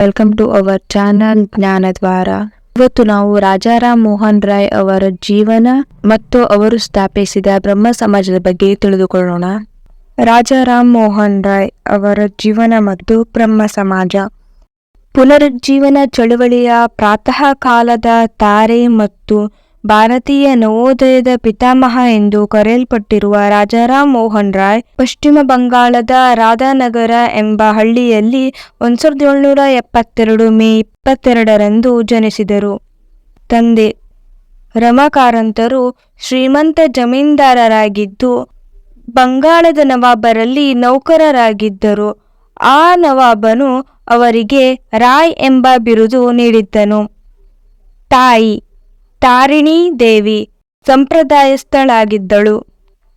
Welcome to our channel Jnanadwara ಇವತ್ತು ನಾವು ರಾಜಾರಾಮ್ ಮೋಹನ್ ರಾಯ್ ಅವರ ಜೀವನ ಮತ್ತು ಅವರು ಸ್ಥಾಪಿಸಿದ ಬ್ರಹ್ಮ ಸಮಾಜದ ಬಗ್ಗೆ ತಿಳಿದುಕೊಳ್ಳೋಣ. ರಾಜಾರಾಮ್ ಮೋಹನ್ ರಾಯ್ ಅವರ ಜೀವನ ಮತ್ತು ಬ್ರಹ್ಮ ಸಮಾಜ. ಪುನರುಜ್ಜೀವನ ಚಳುವಳಿಯ ಪ್ರಾತಃ ಕಾಲದ ತಾರೆ ಮತ್ತು ಭಾರತೀಯ ನವೋದಯದ ಪಿತಾಮಹ ಎಂದು ಕರೆಯಲ್ಪಟ್ಟಿರುವ ರಾಜಾರಾಮ್ ಮೋಹನ್ ರಾಯ್, ಪಶ್ಚಿಮ ಬಂಗಾಳದ ರಾಧಾನಗರ ಎಂಬ ಹಳ್ಳಿಯಲ್ಲಿ ಒಂದು ಸಾವಿರದ ಏಳ್ನೂರ ಎಪ್ಪತ್ತೆರಡು ಮೇ ಇಪ್ಪತ್ತೆರಡರಂದು ಜನಿಸಿದರು. ತಂದೆ ರಮಾಕಾರಂತರು ಶ್ರೀಮಂತ ಜಮೀನ್ದಾರರಾಗಿದ್ದು, ಬಂಗಾಳದ ನವಾಬರಲ್ಲಿ ನೌಕರರಾಗಿದ್ದರು. ಆ ನವಾಬನು ಅವರಿಗೆ ರಾಯ್ ಎಂಬ ಬಿರುದು ನೀಡಿದ್ದನು. ತಾಯಿ ತಾರಿಣಿ ದೇವಿ ಸಂಪ್ರದಾಯಸ್ಥಳಾಗಿದ್ದಳು.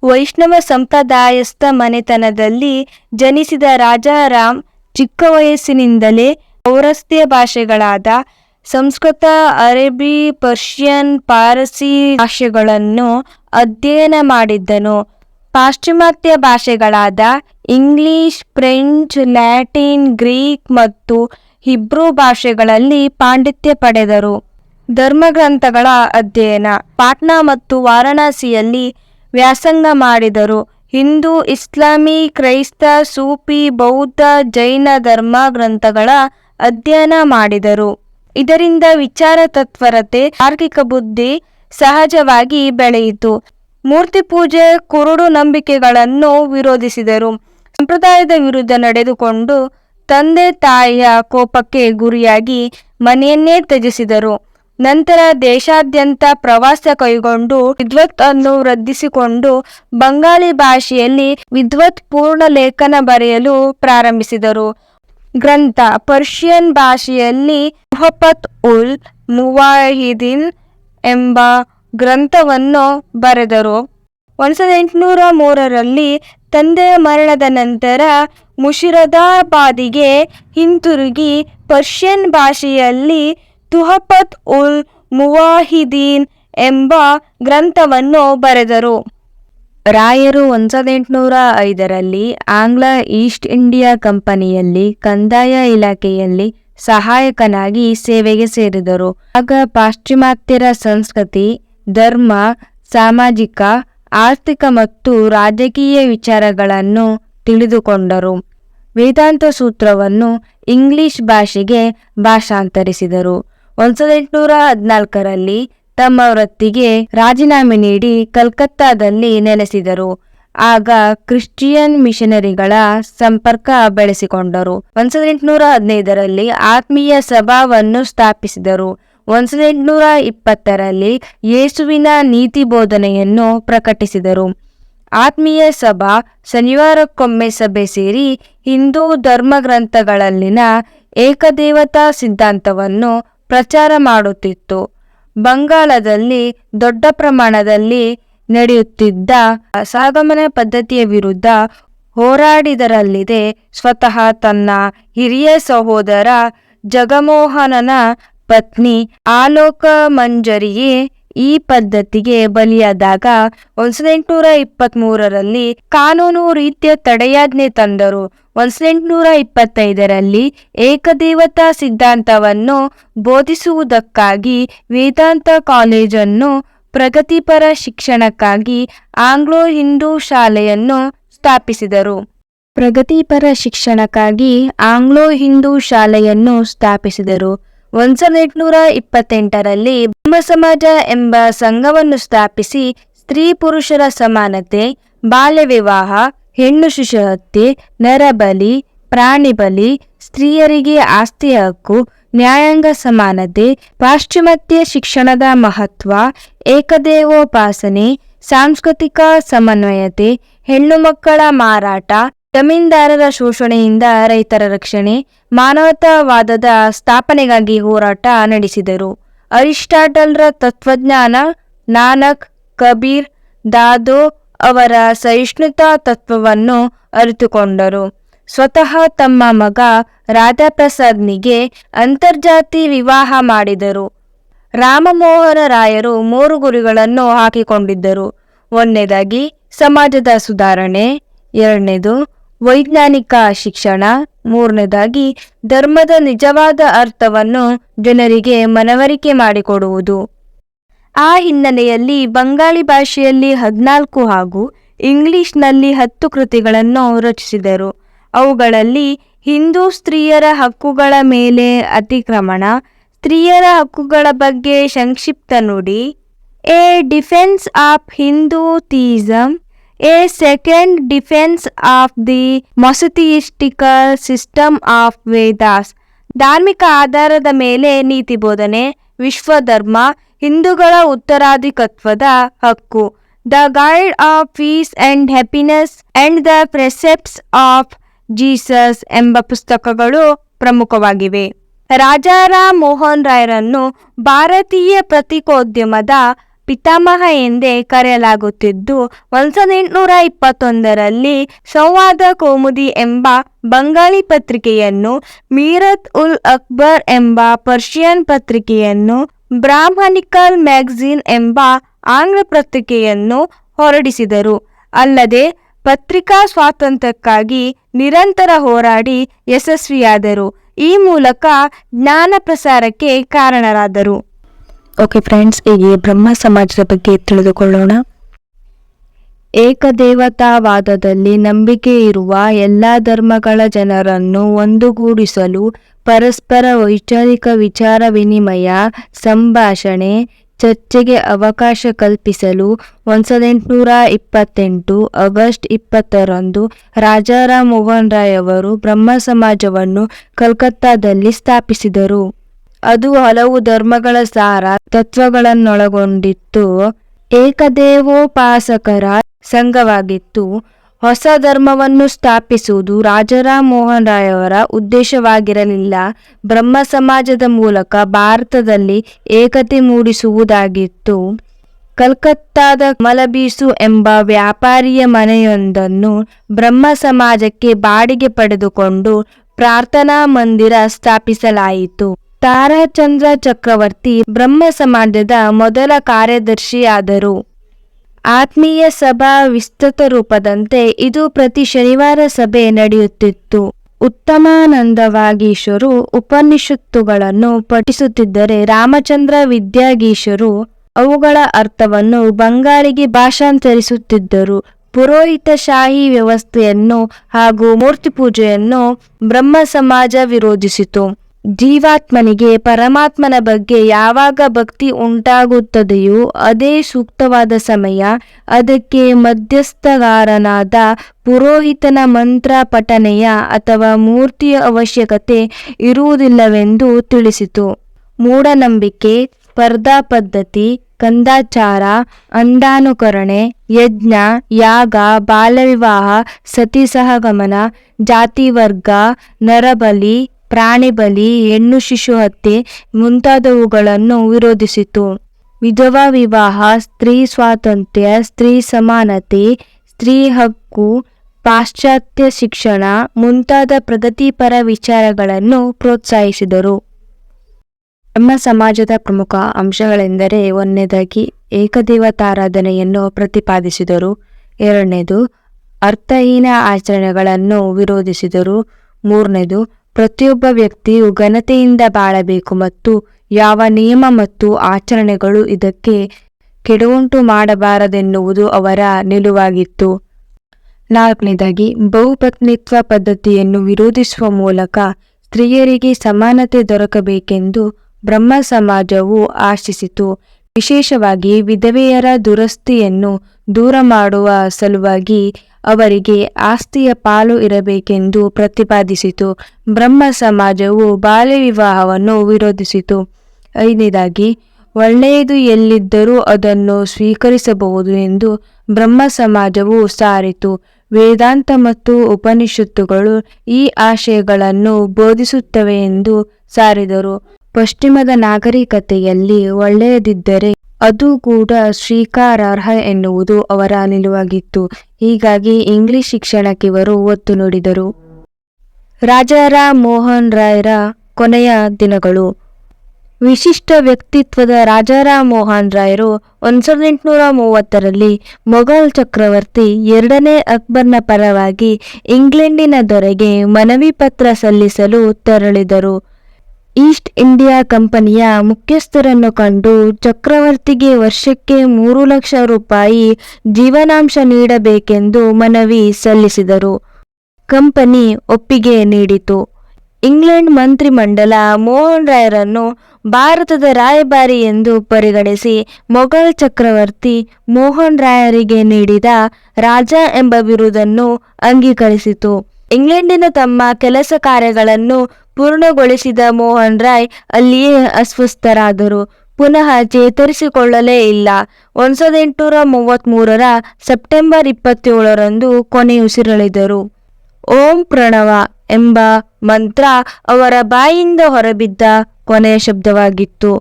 ವೈಷ್ಣವ ಸಂಪ್ರದಾಯಸ್ಥ ಮನೆತನದಲ್ಲಿ ಜನಿಸಿದ ರಾಜಾರಾಮ್ ಚಿಕ್ಕ ವಯಸ್ಸಿನಿಂದಲೇ ಪೌರಸ್ತ್ಯ ಭಾಷೆಗಳಾದ ಸಂಸ್ಕೃತ, ಅರೇಬಿ, ಪರ್ಷಿಯನ್, ಪಾರಸಿ ಭಾಷೆಗಳನ್ನು ಅಧ್ಯಯನ ಮಾಡಿದ್ದನು. ಪಾಶ್ಚಿಮಾತ್ಯ ಭಾಷೆಗಳಾದ ಇಂಗ್ಲಿಷ್, ಫ್ರೆಂಚ್, ಲ್ಯಾಟಿನ್, ಗ್ರೀಕ್ ಮತ್ತು ಹಿಬ್ರೂ ಭಾಷೆಗಳಲ್ಲಿ ಪಾಂಡಿತ್ಯ ಪಡೆದರು. ಧರ್ಮಗ್ರಂಥಗಳ ಅಧ್ಯಯನ. ಪಾಟ್ನಾ ಮತ್ತು ವಾರಣಾಸಿಯಲ್ಲಿ ವ್ಯಾಸಂಗ ಮಾಡಿದರು. ಹಿಂದೂ, ಇಸ್ಲಾಮಿ, ಕ್ರೈಸ್ತ, ಸೂಫಿ, ಬೌದ್ಧ, ಜೈನ ಧರ್ಮ ಗ್ರಂಥಗಳ ಅಧ್ಯಯನ ಮಾಡಿದರು. ಇದರಿಂದ ವಿಚಾರ ತತ್ವರತೆ, ತಾರ್ಕಿಕ ಬುದ್ಧಿ ಸಹಜವಾಗಿ ಬೆಳೆಯಿತು. ಮೂರ್ತಿ ಪೂಜೆ, ಕುರುಡು ನಂಬಿಕೆಗಳನ್ನು ವಿರೋಧಿಸಿದರು. ಸಂಪ್ರದಾಯದ ವಿರುದ್ಧ ನಡೆದುಕೊಂಡು ತಂದೆ ತಾಯಿಯ ಕೋಪಕ್ಕೆ ಗುರಿಯಾಗಿ ಮನೆಯನ್ನೇ ತ್ಯಜಿಸಿದರು. ನಂತರ ದೇಶಾದ್ಯಂತ ಪ್ರವಾಸ ಕೈಗೊಂಡು ವಿದ್ವತ್ ಅನ್ನು ವೃದ್ಧಿಸಿಕೊಂಡು ಬಂಗಾಳಿ ಭಾಷೆಯಲ್ಲಿ ವಿದ್ವತ್ ಪೂರ್ಣ ಲೇಖನ ಬರೆಯಲು ಪ್ರಾರಂಭಿಸಿದರು. ಗ್ರಂಥ, ಪರ್ಷಿಯನ್ ಭಾಷೆಯಲ್ಲಿ ಮುಹಪ್ಪತ್ ಉಲ್ ಮುವಾಹಿದೀನ್ ಎಂಬ ಗ್ರಂಥವನ್ನು ಬರೆದರು. ಒಂದು ಸಾವಿರದ ಎಂಟುನೂರ ಮೂರರಲ್ಲಿ ತಂದೆಯ ಮರಣದ ನಂತರ ಮುಷಿರದಾಬಾದಿಗೆ ಹಿಂತಿರುಗಿ ಪರ್ಷಿಯನ್ ಭಾಷೆಯಲ್ಲಿ ತುಹಪತ್ ಉಲ್ ಮುವಾಹಿದೀನ್ ಎಂಬ ಗ್ರಂಥವನ್ನು ಬರೆದರು. ರಾಯರು ಒಂದು ಎಂಟುನೂರ ಐದರಲ್ಲಿ ಆಂಗ್ಲ ಈಸ್ಟ್ ಇಂಡಿಯಾ ಕಂಪನಿಯಲ್ಲಿ ಕಂದಾಯ ಇಲಾಖೆಯಲ್ಲಿ ಸಹಾಯಕನಾಗಿ ಸೇವೆಗೆ ಸೇರಿದರು. ಆಗ ಪಾಶ್ಚಿಮಾತ್ಯರ ಸಂಸ್ಕೃತಿ, ಧರ್ಮ, ಸಾಮಾಜಿಕ, ಆರ್ಥಿಕ ಮತ್ತು ರಾಜಕೀಯ ವಿಚಾರಗಳನ್ನು ತಿಳಿದುಕೊಂಡರು. ವೇದಾಂತ ಸೂತ್ರವನ್ನು ಇಂಗ್ಲಿಷ್ ಭಾಷೆಗೆ ಭಾಷಾಂತರಿಸಿದರು. ಒಂದು ಎಂಟುನೂರ ಹದಿನಾಲ್ಕರಲ್ಲಿ ತಮ್ಮ ವೃತ್ತಿಗೆ ರಾಜೀನಾಮೆ ನೀಡಿ ಕಲ್ಕತ್ತಾದಲ್ಲಿ ನೆಲೆಸಿದರು. ಆಗ ಕ್ರಿಶ್ಚಿಯನ್ ಮಿಷನರಿಗಳ ಸಂಪರ್ಕ ಬೆಳೆಸಿಕೊಂಡರು. ಒಂದ್ ಸಾವಿರದ ಎಂಟುನೂರ ಹದಿನೈದರಲ್ಲಿ ಆತ್ಮೀಯ ಸಭಾವನ್ನು ಸ್ಥಾಪಿಸಿದರು. ಒಂದ್ ಸಾವಿರದ ಎಂಟುನೂರ ಇಪ್ಪತ್ತರಲ್ಲಿ ಯೇಸುವಿನ ನೀತಿ ಬೋಧನೆಯನ್ನು ಪ್ರಕಟಿಸಿದರು. ಆತ್ಮೀಯ ಸಭಾ ಶನಿವಾರಕ್ಕೊಮ್ಮೆ ಸಭೆ ಸೇರಿ ಹಿಂದೂ ಧರ್ಮಗ್ರಂಥಗಳಲ್ಲಿನ ಏಕದೇವತಾ ಸಿದ್ಧಾಂತವನ್ನು ಪ್ರಚಾರ ಮಾಡುತ್ತಿತ್ತು. ಬಂಗಾಳದಲ್ಲಿ ದೊಡ್ಡ ಪ್ರಮಾಣದಲ್ಲಿ ನಡೆಯುತ್ತಿದ್ದ ಸಾಗಮನ ಪದ್ಧತಿಯ ವಿರುದ್ಧ ಹೋರಾಡಿದರಲ್ಲಿದೆ ಸ್ವತಃ ತನ್ನ ಹಿರಿಯ ಸಹೋದರ ಜಗಮೋಹನನ ಪತ್ನಿ ಆಲೋಕ ಮಂಜರಿಯೇ ಈ ಪದ್ಧತಿಗೆ ಬಲಿಯಾದಾಗ ಒಂದ್ ಸಾವಿರದ ಇಪ್ಪತ್ತ್ ಮೂರರಲ್ಲಿ ಕಾನೂನು ರೀತಿಯ ತಡೆಯಾಜ್ಞೆ ತಂದರು. ಒಂದ್ ಸಾವಿರದ ಇಪ್ಪತ್ತೈದರಲ್ಲಿ ಏಕದೇವತಾ ಸಿದ್ಧಾಂತವನ್ನು ಬೋಧಿಸುವುದಕ್ಕಾಗಿ ವೇದಾಂತ ಕಾಲೇಜನ್ನು ಪ್ರಗತಿಪರ ಶಿಕ್ಷಣಕ್ಕಾಗಿ ಆಂಗ್ಲೋ ಹಿಂದೂ ಶಾಲೆಯನ್ನು ಸ್ಥಾಪಿಸಿದರು. ಪ್ರಗತಿಪರ ಶಿಕ್ಷಣಕ್ಕಾಗಿ ಆಂಗ್ಲೋ ಹಿಂದೂ ಶಾಲೆಯನ್ನು ಸ್ಥಾಪಿಸಿದರು. ಒಂದ್ ಸಾವಿರದ ಎಂಟುನೂರ ಇಪ್ಪತ್ತೆಂಟರಲ್ಲಿ ಬ್ರಹ್ಮ ಸಮಾಜ ಎಂಬ ಸಂಘವನ್ನು ಸ್ಥಾಪಿಸಿ ಸ್ತ್ರೀ ಪುರುಷರ ಸಮಾನತೆ, ಬಾಲ್ಯ ವಿವಾಹ, ಹೆಣ್ಣು ಶಿಶು ಹತ್ಯೆ, ನರಬಲಿ ಪ್ರಾಣಿ ಬಲಿ ಸ್ತ್ರೀಯರಿಗೆ ಆಸ್ತಿ ಹಕ್ಕು, ನ್ಯಾಯಾಂಗ ಸಮಾನತೆ, ಪಾಶ್ಚಿಮಾತ್ಯ ಶಿಕ್ಷಣದ ಮಹತ್ವ, ಏಕದೇವೋಪಾಸನೆ, ಸಾಂಸ್ಕೃತಿಕ ಸಮನ್ವಯತೆ, ಹೆಣ್ಣು ಮಕ್ಕಳ ಮಾರಾಟ ಜಮೀನ್ದಾರರ ಶೋಷಣೆಯಿಂದ ರೈತರ ರಕ್ಷಣೆ, ಮಾನವತಾವಾದದ ಸ್ಥಾಪನೆಗಾಗಿ ಹೋರಾಟ ನಡೆಸಿದರು. ಅರಿಸ್ಟಾಟಲ್ರ ತತ್ವಜ್ಞಾನ, ನಾನಕ್, ಕಬೀರ್, ದಾದೋ ಅವರ ಸಹಿಷ್ಣುತಾ ತತ್ವವನ್ನು ಅರಿತುಕೊಂಡರು. ಸ್ವತಃ ತಮ್ಮ ಮಗ ರಾಧಾಪ್ರಸಾದ್ನಿಗೆ ಅಂತರ್ಜಾತಿ ವಿವಾಹ ಮಾಡಿದರು. ರಾಮಮೋಹನ ರಾಯರು ಮೂರು ಗುರಿಗಳನ್ನು ಹಾಕಿಕೊಂಡಿದ್ದರು. ಒಂದನೇದಾಗಿ, ಸಮಾಜದ ಸುಧಾರಣೆ, ಎರಡನೇದು ವೈಜ್ಞಾನಿಕ ಶಿಕ್ಷಣ. ಮೂರನೇದಾಗಿ, ಧರ್ಮದ ನಿಜವಾದ ಅರ್ಥವನ್ನು ಜನರಿಗೆ ಮನವರಿಕೆ ಮಾಡಿಕೊಡುವುದು. ಆ ಹಿನ್ನೆಲೆಯಲ್ಲಿ ಬಂಗಾಳಿ ಭಾಷೆಯಲ್ಲಿ ಹದಿನಾಲ್ಕು ಹಾಗೂ ಇಂಗ್ಲಿಷ್ನಲ್ಲಿ ಹತ್ತು ಕೃತಿಗಳನ್ನು ರಚಿಸಿದರು. ಅವುಗಳಲ್ಲಿ ಹಿಂದೂ ಸ್ತ್ರೀಯರ ಹಕ್ಕುಗಳ ಮೇಲೆ ಅತಿಕ್ರಮಣ, ಸ್ತ್ರೀಯರ ಹಕ್ಕುಗಳ ಬಗ್ಗೆ ಸಂಕ್ಷಿಪ್ತ ನುಡಿ, a defence of Hindu theism a second defence of the monotheistical system of Vedas ಧಾರ್ಮಿಕ ಆಧಾರದ ಮೇಲೆ ನೀತಿ ಬೋಧನೆ, ವಿಶ್ವಧರ್ಮ, ಹಿಂದೂಗಳ ಉತ್ತರಾಧಿಕತ್ವದ ಹಕ್ಕು. The guide of peace and happiness and the precepts of Jesus ಎಂಬ ಪುಸ್ತಕಗಳು ಪ್ರಮುಖವಾಗಿವೆ. ರಾಜಾರಾಮ್ ಮೋಹನ್ ರಾಯರನ್ನು ಭಾರತೀಯ ಪತ್ರಿಕೋದ್ಯಮದ ಪಿತಾಮಹ ಎಂದೇ ಕರೆಯಲಾಗುತ್ತಿದ್ದು ಸಾವಿರದ ಎಂಟುನೂರ ಇಪ್ಪತ್ತೊಂದರಲ್ಲಿ ಸಂವಾದ ಕೌಮುದಿ ಎಂಬ ಬಂಗಾಳಿ ಪತ್ರಿಕೆಯನ್ನು, ಮೀರತ್ ಉಲ್ ಅಕ್ಬರ್ ಎಂಬ ಪರ್ಷಿಯನ್ ಪತ್ರಿಕೆಯನ್ನು ಬ್ರಾಹ್ಮಣಿಕಲ್ ಮ್ಯಾಗಝೀನ್ ಎಂಬ ಆಂಗ್ಲ ಪತ್ರಿಕೆಯನ್ನು ಹೊರಡಿಸಿದರು. ಅಲ್ಲದೆ, ಪತ್ರಿಕಾ ಸ್ವಾತಂತ್ರ್ಯಕ್ಕಾಗಿ ನಿರಂತರ ಹೋರಾಡಿ ಯಶಸ್ವಿಯಾದರು. ಈ ಮೂಲಕ ಜ್ಞಾನ ಪ್ರಸಾರಕ್ಕೆ ಕಾರಣರಾದರು. ಓಕೆ ಫ್ರೆಂಡ್ಸ್ ಈಗ ಬ್ರಹ್ಮ ಸಮಾಜದ ಬಗ್ಗೆ ತಿಳಿದುಕೊಳ್ಳೋಣ. ಏಕದೇವತಾವಾದದಲ್ಲಿ ನಂಬಿಕೆ ಇರುವ ಎಲ್ಲ ಧರ್ಮಗಳ ಜನರನ್ನು ಒಂದುಗೂಡಿಸಲು ಪರಸ್ಪರ ವೈಚಾರಿಕ ವಿಚಾರ ವಿನಿಮಯ, ಸಂಭಾಷಣೆ, ಚರ್ಚೆಗೆ ಅವಕಾಶ ಕಲ್ಪಿಸಲು ಒಂದು ಸಾವಿರದ ಎಂಟುನೂರ ಇಪ್ಪತ್ತೆಂಟು ಆಗಸ್ಟ್ ಇಪ್ಪತ್ತರಂದು ರಾಜಾರಾಮ್ ಮೋಹನ್ ರಾಯ್ ಅವರು ಬ್ರಹ್ಮ ಸಮಾಜವನ್ನು ಕಲ್ಕತ್ತಾದಲ್ಲಿ ಸ್ಥಾಪಿಸಿದರು. ಅದು ಹಲವು ಧರ್ಮಗಳ ಸಾರ, ತತ್ವಗಳನ್ನೊಳಗೊಂಡಿತ್ತು. ಏಕದೇವೋಪಾಸಕರ ಸಂಘವಾಗಿತ್ತು. ಹೊಸ ಧರ್ಮವನ್ನು ಸ್ಥಾಪಿಸುವುದು ರಾಜಾರಾಮ್ ಮೋಹನ್ ರಾಯವರ ಉದ್ದೇಶವಾಗಿರಲಿಲ್ಲ. ಬ್ರಹ್ಮ ಸಮಾಜದ ಮೂಲಕ ಭಾರತದಲ್ಲಿ ಏಕತೆ ಮೂಡಿಸುವುದಾಗಿತ್ತು. ಕಲ್ಕತ್ತಾದ ಮಲಬೀಸು ಎಂಬ ವ್ಯಾಪಾರಿಯ ಮನೆಯೊಂದನ್ನು ಬ್ರಹ್ಮ ಸಮಾಜಕ್ಕೆ ಬಾಡಿಗೆ ಪಡೆದುಕೊಂಡು ಪ್ರಾರ್ಥನಾ ಮಂದಿರ ಸ್ಥಾಪಿಸಲಾಯಿತು. ತಾರಾಚಂದ್ರ ಚಕ್ರವರ್ತಿ ಬ್ರಹ್ಮ ಸಮಾಜದ ಮೊದಲ ಕಾರ್ಯದರ್ಶಿಯಾದರು. ಆತ್ಮೀಯ ಸಭಾ ವಿಸ್ತೃತ ರೂಪದಂತೆ ಇದು ಪ್ರತಿ ಶನಿವಾರ ಸಭೆ ನಡೆಯುತ್ತಿತ್ತು. ಉತ್ತಮಾನಂದವಾಗೀಶರು ಉಪನಿಷತ್ತುಗಳನ್ನು ಪಠಿಸುತ್ತಿದ್ದರೆ ರಾಮಚಂದ್ರ ವಿದ್ಯಾಗೀಶರು ಅವುಗಳ ಅರ್ಥವನ್ನು ಬಂಗಾಳಿಗೆ ಭಾಷಾಂತರಿಸುತ್ತಿದ್ದರು. ಪುರೋಹಿತ ಶಾಹಿ ವ್ಯವಸ್ಥೆಯನ್ನು ಹಾಗೂ ಮೂರ್ತಿ ಪೂಜೆಯನ್ನು ಬ್ರಹ್ಮ ಸಮಾಜ ವಿರೋಧಿಸಿತು. ಜೀವಾತ್ಮನಿಗೆ ಪರಮಾತ್ಮನ ಬಗ್ಗೆ ಯಾವಾಗ ಭಕ್ತಿ ಉಂಟಾಗುತ್ತದೆಯೋ ಅದೇ ಸೂಕ್ತವಾದ ಸಮಯ. ಅದಕ್ಕೆ ಮಧ್ಯಸ್ಥಗಾರನಾದ ಪುರೋಹಿತನ ಮಂತ್ರ ಪಠನೆಯ ಅಥವಾ ಮೂರ್ತಿಯ ಅವಶ್ಯಕತೆ ಇರುವುದಿಲ್ಲವೆಂದು ತಿಳಿಸಿತು. ಮೂಢನಂಬಿಕೆ, ಸ್ಪರ್ಧಾ ಪದ್ಧತಿ, ಕಂದಾಚಾರ ಅಂಧಾನುಕರಣೆ ಯಜ್ಞ, ಯಾಗ, ಬಾಲವಿವಾಹ ಸತಿ ಸಹಗಮನ ಜಾತಿ ವರ್ಗ ನರಬಲಿ ಪ್ರಾಣಿ ಬಲಿ, ಹೆಣ್ಣು ಶಿಶು ಹತ್ಯೆ ಮುಂತಾದವುಗಳನ್ನು ವಿರೋಧಿಸಿತು. ವಿಧವಾ ವಿವಾಹ, ಸ್ತ್ರೀ ಸ್ವಾತಂತ್ರ್ಯ, ಸ್ತ್ರೀ ಸಮಾನತೆ, ಸ್ತ್ರೀ ಹಕ್ಕು, ಪಾಶ್ಚಾತ್ಯ ಶಿಕ್ಷಣ ಮುಂತಾದ ಪ್ರಗತಿಪರ ವಿಚಾರಗಳನ್ನು ಪ್ರೋತ್ಸಾಹಿಸಿದರು. ನಮ್ಮ ಸಮಾಜದ ಪ್ರಮುಖ ಅಂಶಗಳೆಂದರೆ ಒಂದನೇದಾಗಿ ಏಕದೇವತಾರಾಧನೆಯನ್ನು ಪ್ರತಿಪಾದಿಸಿದರು. ಎರಡನೇದು ಅರ್ಥಹೀನ ಆಚರಣೆಗಳನ್ನು ವಿರೋಧಿಸಿದರು. ಮೂರನೇದು ಪ್ರತಿಯೊಬ್ಬ ವ್ಯಕ್ತಿಯು ಘನತೆಯಿಂದ ಬಾಳಬೇಕು ಮತ್ತು ಯಾವ ನಿಯಮ ಮತ್ತು ಆಚರಣೆಗಳು ಇದಕ್ಕೆ ಕೆಡುವುಂಟು ಮಾಡಬಾರದೆನ್ನುವುದು ಅವರ ನಿಲುವಾಗಿತ್ತು. ನಾಲ್ಕನೇದಾಗಿ, ಬಹುಪತ್ನಿತ್ವ ಪದ್ಧತಿಯನ್ನು ವಿರೋಧಿಸುವ ಮೂಲಕ ಸ್ತ್ರೀಯರಿಗೆ ಸಮಾನತೆ ದೊರಕಬೇಕೆಂದು ಬ್ರಹ್ಮ ಸಮಾಜವು ಆಶಿಸಿತು. ವಿಶೇಷವಾಗಿ ವಿಧವೆಯರ ದುರಸ್ತಿಯನ್ನು ದೂರ ಮಾಡುವ ಸಲುವಾಗಿ ಅವರಿಗೆ ಆಸ್ತಿಯ ಪಾಲು ಇರಬೇಕೆಂದು ಪ್ರತಿಪಾದಿಸಿತು. ಬ್ರಹ್ಮ ಸಮಾಜವು ಬಾಲ್ಯ ವಿವಾಹವನ್ನು ವಿರೋಧಿಸಿತು. ಐದನೇದಾಗಿ, ಒಳ್ಳೆಯದು ಎಲ್ಲಿದ್ದರೂ ಅದನ್ನು ಸ್ವೀಕರಿಸಬಹುದು ಎಂದು ಬ್ರಹ್ಮ ಸಮಾಜವು ಸಾರಿತು. ವೇದಾಂತ ಮತ್ತು ಉಪನಿಷತ್ತುಗಳು ಈ ಆಶಯಗಳನ್ನು ಬೋಧಿಸುತ್ತವೆ ಎಂದು ಸಾರಿದರು. ಪಶ್ಚಿಮದ ನಾಗರಿಕತೆಯಲ್ಲಿ ಒಳ್ಳೆಯದಿದ್ದರೆ ಅದು ಕೂಡ ಸ್ವೀಕಾರಾರ್ಹ ಎನ್ನುವುದು ಅವರ ನಿಲುವಾಗಿತ್ತು ಹೀಗಾಗಿ ಇಂಗ್ಲಿಷ್ ಶಿಕ್ಷಣಕ್ಕೆ ಇವರು ಒತ್ತು ನೀಡಿದರು. ರಾಜಾರಾಮ್ ಮೋಹನ್ ರಾಯರ ಕೊನೆಯ ದಿನಗಳು. ವಿಶಿಷ್ಟ ವ್ಯಕ್ತಿತ್ವದ ರಾಜಾರಾಮ್ ಮೋಹನ್ ರಾಯರು ಒಂದು ಸಾವಿರದ ಎಂಟುನೂರ ಮೂವತ್ತರಲ್ಲಿ ಮೊಘಲ್ ಚಕ್ರವರ್ತಿ ಎರಡನೇ ಅಕ್ಬರ್ನ ಪರವಾಗಿ ಇಂಗ್ಲೆಂಡಿನ ದೊರೆಗೆ ಮನವಿ ಪತ್ರ ಸಲ್ಲಿಸಲು ತೆರಳಿದರು. ಈಸ್ಟ್ ಇಂಡಿಯಾ ಕಂಪನಿಯ ಮುಖ್ಯಸ್ಥರನ್ನು ಕಂಡು ಚಕ್ರವರ್ತಿಗೆ ವರ್ಷಕ್ಕೆ ಮೂರು ಲಕ್ಷ ರೂಪಾಯಿ ಜೀವನಾಂಶ ನೀಡಬೇಕೆಂದು ಮನವಿ ಸಲ್ಲಿಸಿದರು. ಕಂಪನಿ ಒಪ್ಪಿಗೆ ನೀಡಿತು. ಇಂಗ್ಲೆಂಡ್ ಮಂತ್ರಿಮಂಡಲ ಮೋಹನ್ ರಾಯರನ್ನು ಭಾರತದ ರಾಯಭಾರಿ ಎಂದು ಪರಿಗಣಿಸಿ ಮೊಘಲ್ ಚಕ್ರವರ್ತಿ ಮೋಹನ್ ರಾಯರಿಗೆ ನೀಡಿದ ರಾಜ ಎಂಬ ಬಿರುದನ್ನು ಅಂಗೀಕರಿಸಿತು. ಇಂಗ್ಲೆಂಡಿನ ತಮ್ಮ ಕೆಲಸ ಕಾರ್ಯಗಳನ್ನು ಪೂರ್ಣಗೊಳಿಸಿದ ಮೋಹನ್ ರಾಯ್ ಅಲ್ಲಿಯೇ ಅಸ್ವಸ್ಥರಾದರು. ಪುನಃ ಚೇತರಿಸಿಕೊಳ್ಳಲೇ ಇಲ್ಲ. ಒಂದು ಸಾವಿರದ ಎಂಟುನೂರ ಮೂವತ್ತ್ಮೂರರ ಸೆಪ್ಟೆಂಬರ್ ಇಪ್ಪತ್ತೇಳರಂದು ಕೊನೆಯುಸಿರೆಳೆದರು ಓಂ ಪ್ರಣವ ಎಂಬ ಮಂತ್ರ ಅವರ ಬಾಯಿಂದ ಹೊರಬಿದ್ದ ಕೊನೆಯ ಶಬ್ದವಾಗಿತ್ತು.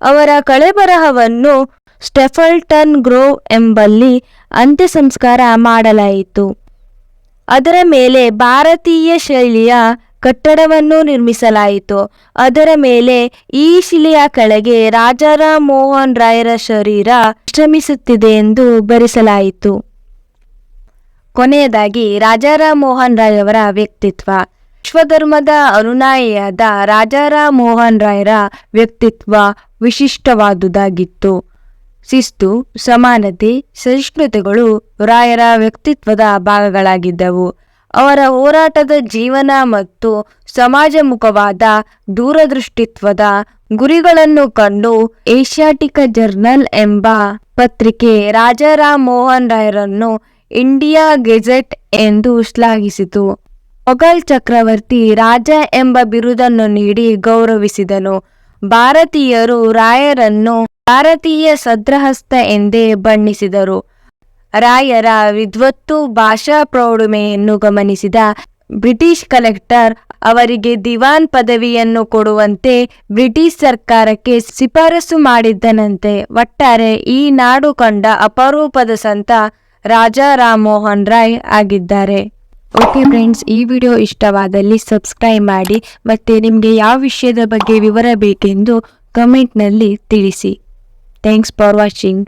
ಅವರ ಕಳೆಬರಹವನ್ನು ಸ್ಟೆಫಲ್ಟನ್ ಗ್ರೋವ್ ಎಂಬಲ್ಲಿ ಅಂತ್ಯ ಸಂಸ್ಕಾರ ಮಾಡಲಾಯಿತು. ಅದರ ಮೇಲೆ ಭಾರತೀಯ ಶೈಲಿಯ ಕಟ್ಟಡವನ್ನು ನಿರ್ಮಿಸಲಾಯಿತು. ಅದರ ಮೇಲೆ ಈ ಶಿಲೆಯ ಕೆಳಗೆ ರಾಜಾರಾಮ್ ಮೋಹನ್ ರಾಯರ ಶರೀರ ಶ್ರಮಿಸುತ್ತಿದೆ ಎಂದು ಬರೆಸಲಾಯಿತು. ಕೊನೆಯದಾಗಿ ರಾಜಾರಾಮ್ ಮೋಹನ್ ರಾಯ್ ಅವರ ವ್ಯಕ್ತಿತ್ವ. ವಿಶ್ವಧರ್ಮದ ಅನುನಾಯಿಯಾದ ರಾಜಾರಾಮ್ ಮೋಹನ್ ರಾಯರ ವ್ಯಕ್ತಿತ್ವ ವಿಶಿಷ್ಟವಾದುದಾಗಿತ್ತು. ಶಿಸ್ತು, ಸಮಾನತೆ, ಸಹಿಷ್ಣುತೆಗಳು ರಾಯರ ವ್ಯಕ್ತಿತ್ವದ ಭಾಗಗಳಾಗಿದ್ದವು. ಅವರ ಹೋರಾಟದ ಜೀವನ ಮತ್ತು ಸಮಾಜಮುಖವಾದ ದೂರದೃಷ್ಟಿತ್ವದ ಗುರಿಗಳನ್ನು ಕಂಡು ಏಷ್ಯಾಟಿಕ ಜರ್ನಲ್ ಎಂಬ ಪತ್ರಿಕೆ ರಾಜಾರಾಮ್ ಮೋಹನ್ ರಾಯರನ್ನು ಇಂಡಿಯಾ ಗೆಜೆಟ್ ಎಂದು ಶ್ಲಾಘಿಸಿತು. ಮೊಘಲ್ ಚಕ್ರವರ್ತಿ ರಾಜ ಎಂಬ ಬಿರುದನ್ನು ನೀಡಿ ಗೌರವಿಸಿದನು. ಭಾರತೀಯರು ರಾಯರನ್ನು ಭಾರತೀಯ ಸದ್ರಹಸ್ತ ಎಂದೇ ಬಣ್ಣಿಸಿದರು. ರಾಯರ ವಿದ್ವತ್ತು ಭಾಷಾ ಪ್ರೌಢಮೆಯನ್ನು ಗಮನಿಸಿದ ಬ್ರಿಟಿಷ್ ಕಲೆಕ್ಟರ್ ಅವರಿಗೆ ದಿವಾನ್ ಪದವಿಯನ್ನು ಕೊಡುವಂತೆ ಬ್ರಿಟಿಷ್ ಸರ್ಕಾರಕ್ಕೆ ಶಿಫಾರಸು ಮಾಡಿದ್ದನಂತೆ. ಒಟ್ಟಾರೆ ಈ ನಾಡು ಕಂಡ ಅಪರೂಪದ ಸಂತ ರಾಜಾ ರಾಮ್ ಮೋಹನ್ ರಾಯ್ ಆಗಿದ್ದಾರೆ. ಓಕೆ ಫ್ರೆಂಡ್ಸ್, ಈ ವಿಡಿಯೋ ಇಷ್ಟವಾದಲ್ಲಿ ಸಬ್ಸ್ಕ್ರೈಬ್ ಮಾಡಿ ಮತ್ತು ನಿಮಗೆ ಯಾವ ವಿಷಯದ ಬಗ್ಗೆ ವಿವರ ಬೇಕೆಂದು ಕಮೆಂಟ್ನಲ್ಲಿ ತಿಳಿಸಿ. Thanks for watching.